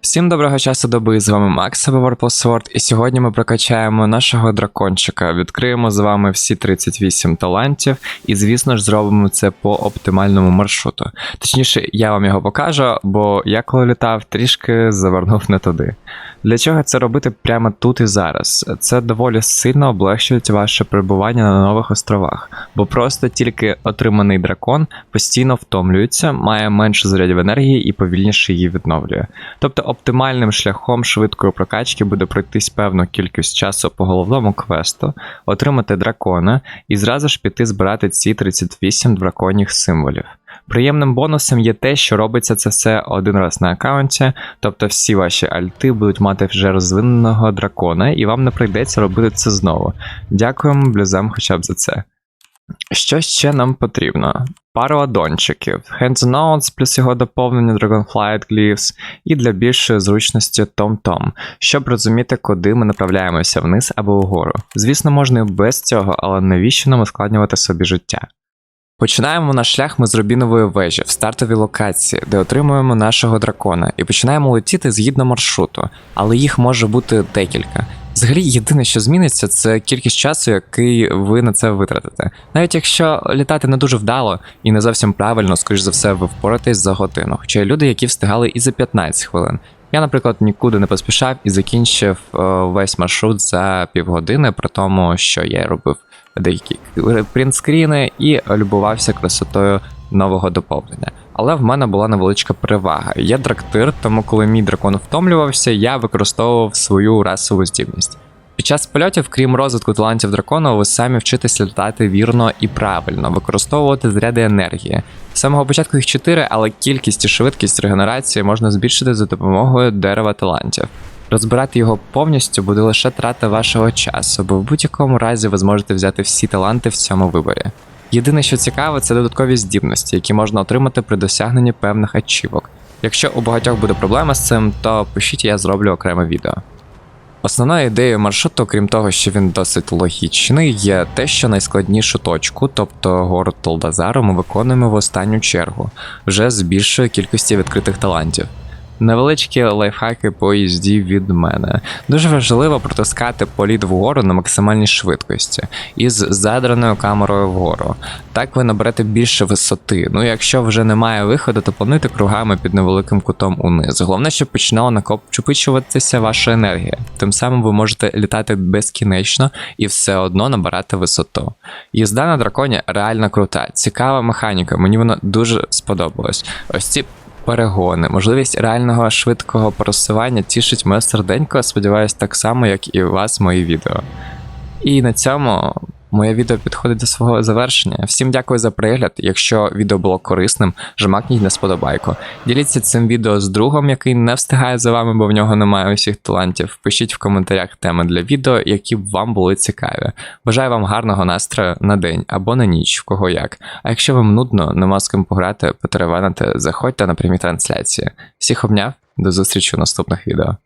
Всім доброго часу доби, з вами Макс або і сьогодні ми прокачаємо нашого дракончика, відкриємо з вами всі 38 талантів, і, звісно ж, зробимо це по оптимальному маршруту. Точніше, я вам його покажу, бо я коли літав, трішки завернув не туди. Для чого це робити прямо тут і зараз? Це доволі сильно облегчує ваше перебування на нових островах, бо просто тільки отриманий дракон постійно втомлюється, має менше зарядів енергії і повільніше її відновлює. Тобто оптимальним шляхом швидкої прокачки буде пройтись певну кількість часу по головному квесту, отримати дракона і зразу ж піти збирати ці 38 драконіх символів. Приємним бонусом є те, що робиться це все один раз на аккаунті, тобто всі ваші альти будуть мати вже розвиненого дракона, і вам не прийдеться робити це знову. Дякуємо блюзам хоча б за це. Що ще нам потрібно? Пару аддончиків, Hands Notes плюс його доповнення Dragonflight Glyphs, і для більшої зручності TomTom, щоб розуміти, куди ми направляємося вниз або вгору. Звісно, можна і без цього, але навіщо нам ускладнювати собі життя? Починаємо наш шлях ми з Рубінової вежі в стартовій локації, де отримуємо нашого дракона, і починаємо летіти згідно маршруту, але їх може бути декілька. Взагалі, єдине, що зміниться, це кількість часу, який ви на це витратите. Навіть якщо літати не дуже вдало і не зовсім правильно, скоріш за все, ви впораєтесь за годину. Хоча є люди, які встигали і за 15 хвилин. Я, наприклад, нікуди не поспішав і закінчив е, весь маршрут за півгодини, при тому, що я робив деякі принтскріни і любувався красотою нового доповнення. Але в мене була невеличка перевага. Я драктир, тому коли мій дракон втомлювався, я використовував свою расову здібність. Під час польотів, крім розвитку талантів дракона, ви самі вчитесь літати вірно і правильно, використовувати заряди енергії. З самого початку їх 4, але кількість і швидкість регенерації можна збільшити за допомогою дерева талантів. Розбирати його повністю буде лише трата вашого часу, бо в будь-якому разі ви зможете взяти всі таланти в цьому виборі. Єдине, що цікаво, це додаткові здібності, які можна отримати при досягненні певних ачівок. Якщо у багатьох буде проблема з цим, то пишіть, я зроблю окреме відео. Основною ідеєю маршруту, крім того, що він досить логічний, є те, що найскладнішу точку, тобто город Толдазару, ми виконуємо в останню чергу, вже з більшою кількістю відкритих талантів. Невеличкі лайфхаки по їзді від мене. Дуже важливо протискати політ вгору на максимальній швидкості із задраною камерою вгору. Так ви наберете більше висоти. Ну якщо вже немає виходу, то плануйте кругами під невеликим кутом униз. Головне, щоб починала накопичуватися ваша енергія. Тим самим ви можете літати безкінечно і все одно набирати висоту. Їзда на драконі реально крута, цікава механіка. Мені вона дуже сподобалась. Ось ці перегони, можливість реального швидкого просування тішить моє серденько, сподіваюсь, так само, як і вас, мої відео. І на цьому моє відео підходить до свого завершення. Всім дякую за перегляд. Якщо відео було корисним, жмакніть на сподобайку. Діліться цим відео з другом, який не встигає за вами, бо в нього немає усіх талантів. Пишіть в коментарях теми для відео, які б вам були цікаві. Бажаю вам гарного настрою на день або на ніч, в кого як. А якщо вам нудно, нема з ким пограти, потеревенити, заходьте на прямі трансляції. Всіх обняв, до зустрічі у наступних відео.